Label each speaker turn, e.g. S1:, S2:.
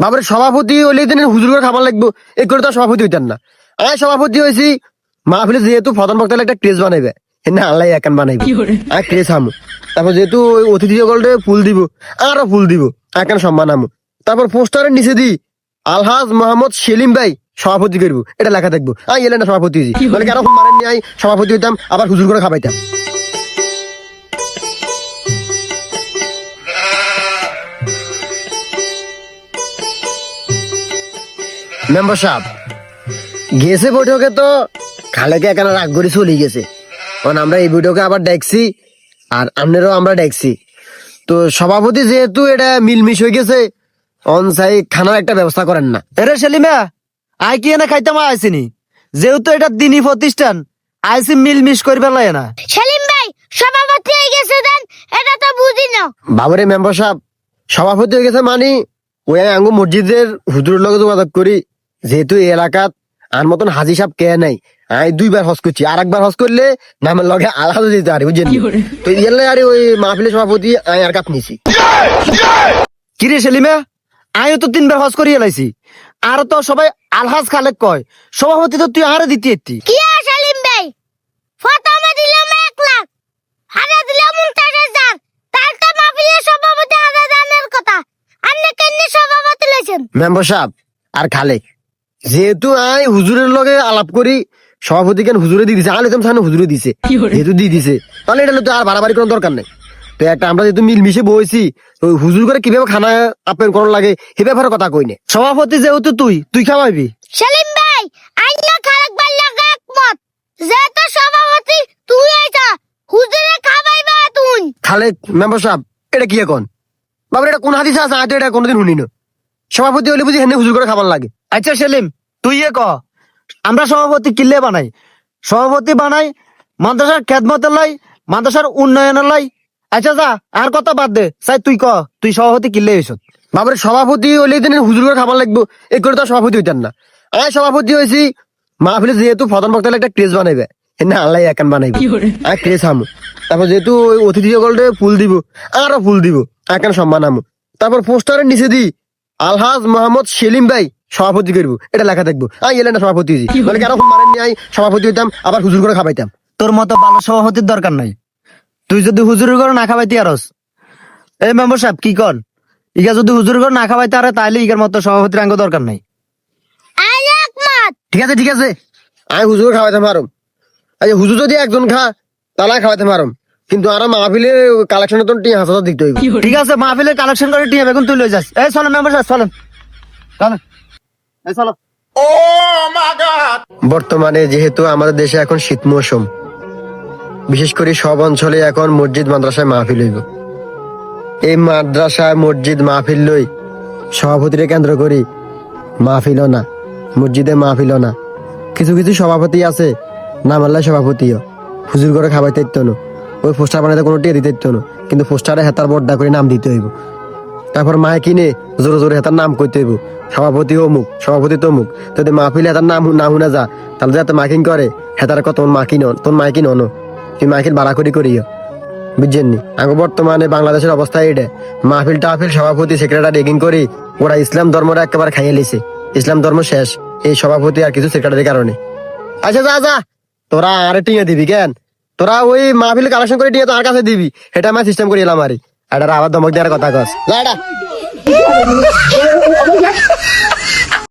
S1: বাবার সভাপতি দিন হুজুর করে খাবার লাগবো। এই করে তো সভাপতি হইতেন না। আমি সভাপতি হয়েছি। মাহফিলে যেহেতু প্রধান বক্তা একটা ট্রেস বানাইবে না আল্লাহ একান বানাইবে। আমু তারপর যেহেতু অতিথি সকলকে ফুল দিব আরও ফুল দিব একান সম্মান আমু তারপর পোস্টারের নিচে দি আলহাজ মোহাম্মদ সেলিম ভাই সভাপতি করব। এটা লেখা থাকব। আমি এলে না সভাপতি হয়েছি। মানে কেন মারেন নি সভাপতি হইতাম আবার হুজুর করে খাবাইতাম। মেম্বার সাহেব গেছে বৈঠকে তো খালেকে এখানে রাগ করে চলে গেছে। কারণ আমরা এই বৈঠকে আবার দেখছি আর আপনারও আমরা দেখছি। তো সভাপতি যেহেতু এটা মিলমিশ হয়ে গেছে অনসাই খানার একটা ব্যবস্থা করেন না।
S2: এরে সেলিমা আই কি এনে খাইতাম আইসিনি? যেহেতু এটা দিনই প্রতিষ্ঠান আইসি মিলমিশ করবে লাই না।
S3: সেলিম ভাই সভাপতি হয়ে গেছে দেন এটা তো বুঝি না।
S1: বাবরে মেম্বার সাহেব সভাপতি হয়ে গেছে মানে ওই আঙ্গু মসজিদের হুজুরের লগে যোগাযোগ করি যেহেতু এই এলাকাত আর মতন হাজি সাহেব কে নাই আমি দুইবার হজ করছি। আর একবার হজ করলে নামের লগে আলাদা দিতে পারি বুঝছেন? তো এলে আরে ওই মাহফিলের সভাপতি আমি আর কাপ নিছি।
S2: কিরে সেলিমা? আমিও তো তিনবার হজ করিয়ে লাইছি। আর তো সবাই আলহাজ খালেক কয় সভাপতি তো তুই আরে দিতে এত্তি
S3: কি আর সেলিম ভাই? প্রথমে দিলাম এক লাখ হাজার দিলাম উনত্রিশ হাজার। তার তো মাহফিলের সভাপতি হাজার দানের কথা। আপনি কেন সভাপতি লইছেন?
S1: মেম্বার সাহেব আর খালে যেহেতু আই হুজুরের লগে আলাপ করি সভাপতি কেন হুজুরে দিয়ে দিছে আলে তো সামনে হুজুরে দিছে যেহেতু দিয়ে দিছে তাহলে এটা তো আর বাড়াবাড়ি কোনো দরকার নেই। তো একটা আমরা যেহেতু মিল মিশে বইছি তো হুজুর করে কীভাবে খানা আপ্যায়ন করার লাগে সে ব্যাপারে কথা কই নে।
S2: সভাপতি যেহেতু তুই তুই খাওয়াইবি
S3: সেলিম ভাই আইন খালেক ভাই লাগা একমত। যেহেতু সভাপতি তুই আইছা হুজুরে খাবাইবা তুই।
S1: খালে মেম্বার সাহেব এটা কি এখন? বাবার এটা কোন হাদিসে আছে? আমি তো এটা কোনোদিন শুনি না সভাপতি হলে বুঝি হেনে হুজুর করে খাবার লাগে।
S2: আচ্ছা সেলিম তুই এ ক। আমরা সভাপতি কিল্লে বানাই। সভাপতি বানাই মাদ্রাসার খেদমতের লাই মাদ্রাসার উন্নয়নের লাই। আচ্ছা যা আর কথা বাদ দে। চাই তুই ক তুই সভাপতি কিল্লে হইছ।
S1: বাবার সভাপতি হলে দিন হুজুর খাবার লাগবো। এই করে তো আর সভাপতি হইতেন না। আমি সভাপতি হয়েছি মাহফিলে যেহেতু প্রধান বক্তা একটা ট্রেস বানাইবে। না আল্লাহ একান বানাইবে। আমি ট্রেস আমু তারপর যেহেতু ওই অতিথি সকলকে ফুল দিব আরও ফুল দিব একান সম্মান আমু তারপর পোস্টারের নিচে দি আলহাজ মোহাম্মদ সেলিম ভাই। সভাপতি করব এটা লেখা থাকব। আমি এলে না সভাপতি হয়েছি মানে কেন মারেন নি আমি সভাপতি হইতাম আবার হুজুর করে খাবাইতাম।
S2: তোর মতো ভালো সভাপতির দরকার নাই। তুই যদি হুজুরের ঘর না খাবাইতে আরস এই মেম্বার সাহেব কি কর? ইগা যদি হুজুরের ঘর না খাবাইতে আরে তাইলে ইগার মতো সভাপতির আঙ্গ দরকার নাই।
S1: ঠিক আছে ঠিক আছে। আমি হুজুর খাওয়াইতে পারম আচ্ছা হুজুর যদি একজন খা তাহলে আমি খাওয়াইতে পারম কিন্তু আর মাহফিলে কালেকশনের তো টিয়া হাজার দিতে হইব।
S2: ঠিক আছে মাহফিলের কালেকশন করে টিয়া বেগুন তুই লই যাস। এই চলেন মেম্বার সাহেব চলেন। চলেন। চলো
S1: বর্তমানে যেহেতু আমাদের দেশে এখন শীত মৌসুম বিশেষ করে সব অঞ্চলে এখন মসজিদ মাদ্রাসায় মাহফিল হইব। এই মাদ্রাসায় মসজিদ মাহফিল লই সভাপতিরে কেন্দ্র করি মাহফিল না মসজিদে মাহফিল না। কিছু কিছু সভাপতি আছে নাম আল্লাহ সভাপতিও। হুজুর করে খাবার ইত্য না ওই পোস্টার বানাইতে কোনো টিয়া দিতে না কিন্তু পোস্টারে হেতার বড্ডা করে নাম দিতে হইব। তারপর মায়ে কিনে জোরে জোরে হেতার নাম কইতে হইব। সভাপতি অমুক সভাপতি তমুক যদি মাহফিলে হেতার নাম না শুনা যা, তাহলে যাতে মাকিং করে, হেতার কত মাকিন তোর মাইকিন অন। তুই মাইকিন বাড়া করি করিও। বুঝছেন নি আগে বর্তমানে বাংলাদেশের অবস্থা এটা মাহফিল টাহফিল, সভাপতি সেক্রেটারি রেগিং করি, ওরা ইসলাম ধর্মটা একেবারে খাইয়ে লিছে। ইসলাম ধর্ম শেষ। এই সভাপতি আর কিছু সেক্রেটারির কারণে। আচ্ছা যা যা। তোরা আরে টিঙে দিবি কেন? তোরা ওই মাহফিল কালেকশন করে টিঙে তো আর কাছে দিবি। এটা আমি সিস্টেম করে এলাম আরে। এটা আবার ধমক দেওয়ার কথা কস।